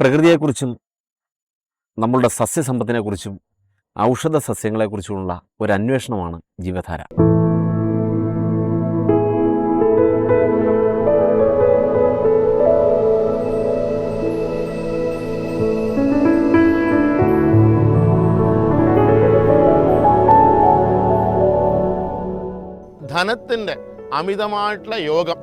പ്രകൃതിയെക്കുറിച്ചും നമ്മളുടെ സസ്യസമ്പത്തിനെക്കുറിച്ചും ഔഷധ സസ്യങ്ങളെക്കുറിച്ചുമുള്ള ഒരു അന്വേഷണമാണ് ജീവധാര. ധനത്തിന്റെ അമിതമായിട്ടുള്ള യോഗം.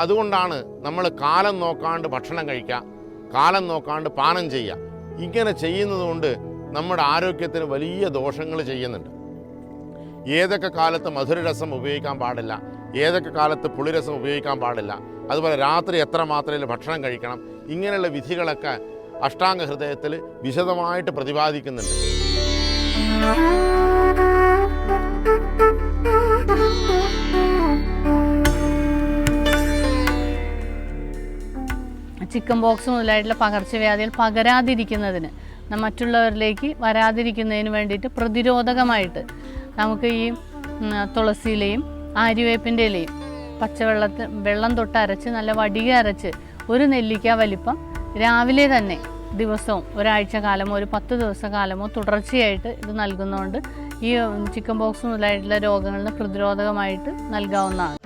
അതുകൊണ്ടാണ് നമ്മൾ കാലം നോക്കാണ്ട് ഭക്ഷണം കഴിക്കുക. കാലം നോക്കാണ്ട് പാനം ചെയ്യുക ഇങ്ങനെ ചെയ്യുന്നതുകൊണ്ട് നമ്മുടെ ആരോഗ്യത്തിന് വലിയ ദോഷങ്ങൾ ചെയ്യുന്നുണ്ട്. ഏതൊക്കെ കാലത്ത് മധുരരസം ഉപയോഗിക്കാൻ പാടില്ല ഏതൊക്കെ കാലത്ത് പുളിരസം ഉപയോഗിക്കാൻ പാടില്ല അതുപോലെ രാത്രി എത്ര മാത്രയിൽ ഭക്ഷണം കഴിക്കണം ഇങ്ങനെയുള്ള വിധികളൊക്കെ അഷ്ടാംഗ ഹൃദയത്തിൽ വിശദമായിട്ട് പ്രതിപാദിക്കുന്നുണ്ട്. ചിക്കൻ ബോക്സ് മുതലായിട്ടുള്ള പകർച്ചവ്യാധികൾ പകരാതിരിക്കുന്നതിന് മറ്റുള്ളവരിലേക്ക് വരാതിരിക്കുന്നതിന് വേണ്ടിയിട്ട് പ്രതിരോധകമായിട്ട് നമുക്ക് ഈ തുളസിയിലയും ആര്യവേപ്പിന്റെ ഇലയും പച്ചവെള്ളത്തിൽ വെള്ളം തൊട്ട് അരച്ച് നല്ല വടിക അരച്ച് ഒരു നെല്ലിക്ക വലിപ്പം രാവിലെ തന്നെ ദിവസവും ഒരാഴ്ച കാലമോ ഒരു പത്ത് ദിവസ കാലമോ തുടർച്ചയായിട്ട് ഇത് നൽകുന്നതുകൊണ്ട് ഈ ചിക്കൻ ബോക്സ് മുതലായിട്ടുള്ള രോഗങ്ങളിൽ പ്രതിരോധകമായിട്ട് നൽകാവുന്നതാണ്.